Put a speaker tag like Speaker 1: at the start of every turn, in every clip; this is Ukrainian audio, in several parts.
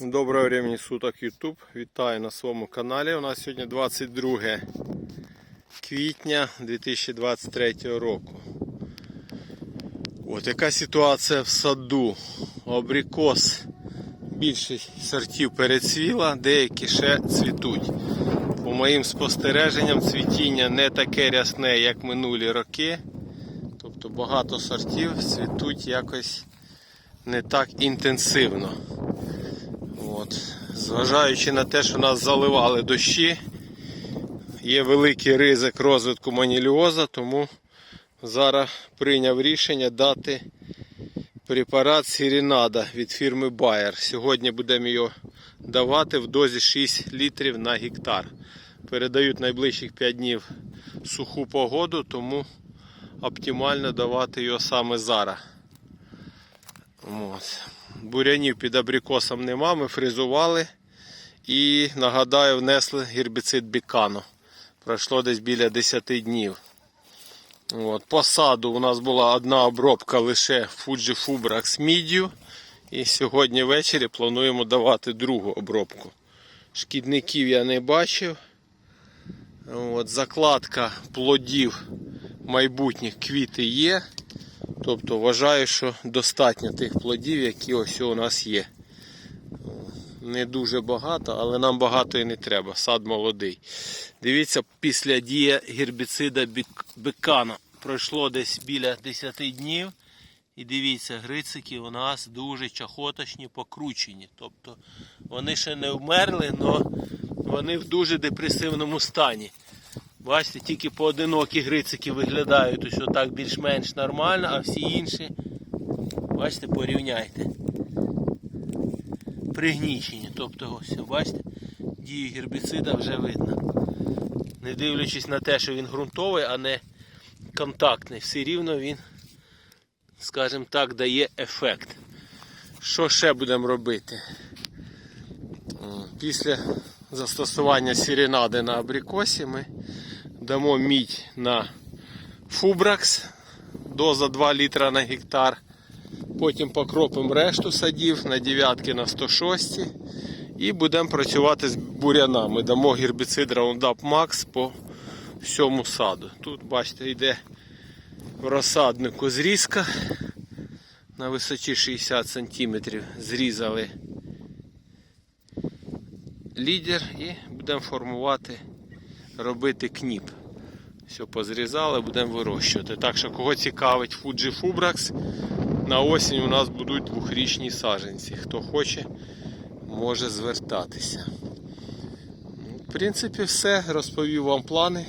Speaker 1: Доброго времени суток YouTube. Вітаю на своєму каналі. У нас сьогодні 22 квітня 2023 року. От яка ситуація в саду. Абрикос більшість сортів перецвіла, деякі ще цвітуть. По моїм спостереженням, цвітіння не таке рясне, як минулі роки. Тобто багато сортів цвітуть якось не так інтенсивно. От. Зважаючи на те, що нас заливали дощі, є великий ризик розвитку маніліоза, тому зараз прийняв рішення дати препарат Сірінада від фірми Bayer. Сьогодні будемо його давати в дозі 6 літрів на гектар. Передають найближчих 5 днів суху погоду, тому оптимально давати його саме зараз. От. Бурянів під абрикосом нема, ми фризували і нагадаю, внесли гербіцид бікано. Пройшло десь біля 10 днів. От. По саду у нас була одна обробка лише Fubrax Medium. І сьогодні ввечері плануємо давати другу обробку. Шкідників я не бачив. От. Закладка плодів майбутніх квіти є. Тобто вважаю, що достатньо тих плодів, які ось у нас є. Не дуже багато, але нам багато і не треба. Сад молодий. Дивіться, після дії гербіцида бекана пройшло десь біля 10 днів. І дивіться, грицики у нас дуже чахоточні, покручені. Тобто вони ще не вмерли, але вони в дуже депресивному стані. Бачите, тільки поодинокі грицики виглядають ось отак більш-менш нормально, а всі інші, бачите, порівняйте. Пригнічені. Тобто ось, бачите, дію гербіцида вже видно. Не дивлячись на те, що він ґрунтовий, а не контактний, все рівно він, скажімо так, дає ефект. Що ще будемо робити? Після застосування сіренади на абрикосі ми дамо мідь на фубракс, доза 2 літра на гектар. Потім покропимо решту садів на дев'ятки на 106 і будемо працювати з бурянами. Дамо гербіцид Roundup Max по всьому саду. Тут, бачите, йде в розсаднику зрізка на висоті 60 см. Зрізали лідер і будемо формувати, робити кніп. Все позрізали, будемо вирощувати. Так що, кого цікавить Fuji Fubrax, на осінь у нас будуть двохрічні саженці. Хто хоче, може звертатися. Ну, В принципі, все. Розповів вам плани.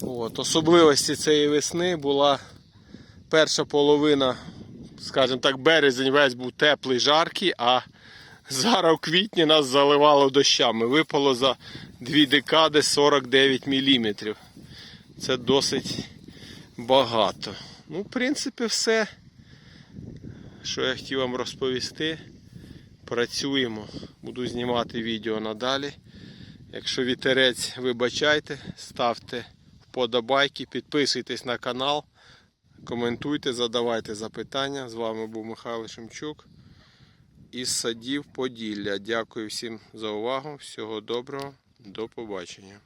Speaker 1: От. Особливості цієї весни була перша половина, скажімо так, березень весь був теплий, жаркий, а Зараз в квітні нас заливало дощами. Випало за дві декади 49 мм. Це досить багато. Ну, в принципі, все, що я хотів вам розповісти. Працюємо. Буду знімати відео надалі. Якщо вітерець, вибачайте, ставте вподобайки, підписуйтесь на канал, коментуйте, задавайте запитання. З вами був Михайло Шемчук із садів Поділля. Дякую всім за увагу. Всього доброго, до побачення.